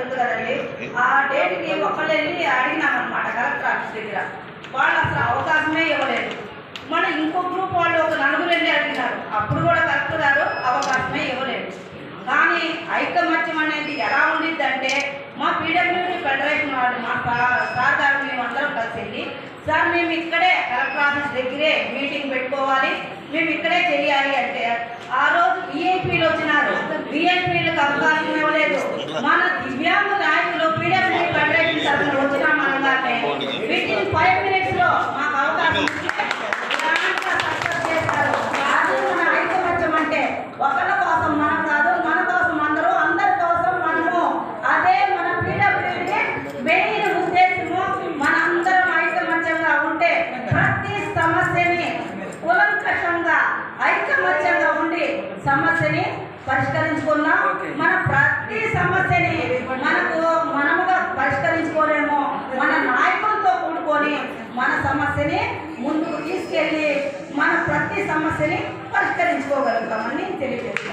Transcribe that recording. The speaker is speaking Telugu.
కదండి ఆ డేట్కి ఒకళ్ళు వెళ్ళి అడిగినామన్నమాట కలెక్టర్ ఆఫీస్ దగ్గర. వాళ్ళు అసలు అవకాశమే ఇవ్వలేదు. మన ఇంకో గ్రూప్ వాళ్ళు ఒక నలుగురు వెళ్ళి అడిగినారు. అప్పుడు కూడా కలెక్టర్ గారు అవకాశమే ఇవ్వలేదు. కానీ ఐకమత్యం అనేది ఎలా ఉండిద్ది అంటే మా పీడబ్ల్యూడీ ఫెడరేషన్ వాళ్ళు మా సార్ గారు మేము అందరం కలిసి వెళ్ళి సార్ మేము ఇక్కడే కలెక్టర్ ఆఫీస్ దగ్గరే మీటింగ్ పెట్టుకోవాలి. మేము ఇక్కడే చేయాలి. అంటే ఆ రోజు విఐపీలు వచ్చినారు. విఐపీలకు అవకాశం ఫైవ్ మినిట్స్లో మాకు అవకాశం అది మన ఐకమత్యం అంటే ఒకళ్ళ కోసం మనం కాదు మన కోసం అందరూ అందరి కోసం మనము అదే మన పీడబ్ల్యూడీ మెయిన్ ఉద్దేశము మనందరం ఐకమత్యంగా ఉంటే ప్రతి సమస్యని కులంకషంగా ఐకమత్యంగా ఉండి సమస్యని పరిష్కరించుకున్నాం. మన ప్రతి సమస్యని ముందుకు తీసుకెళ్ళి మన ప్రతి సమస్యని పరిష్కరించుకోగలుగుతామని తెలియజేస్తున్నాం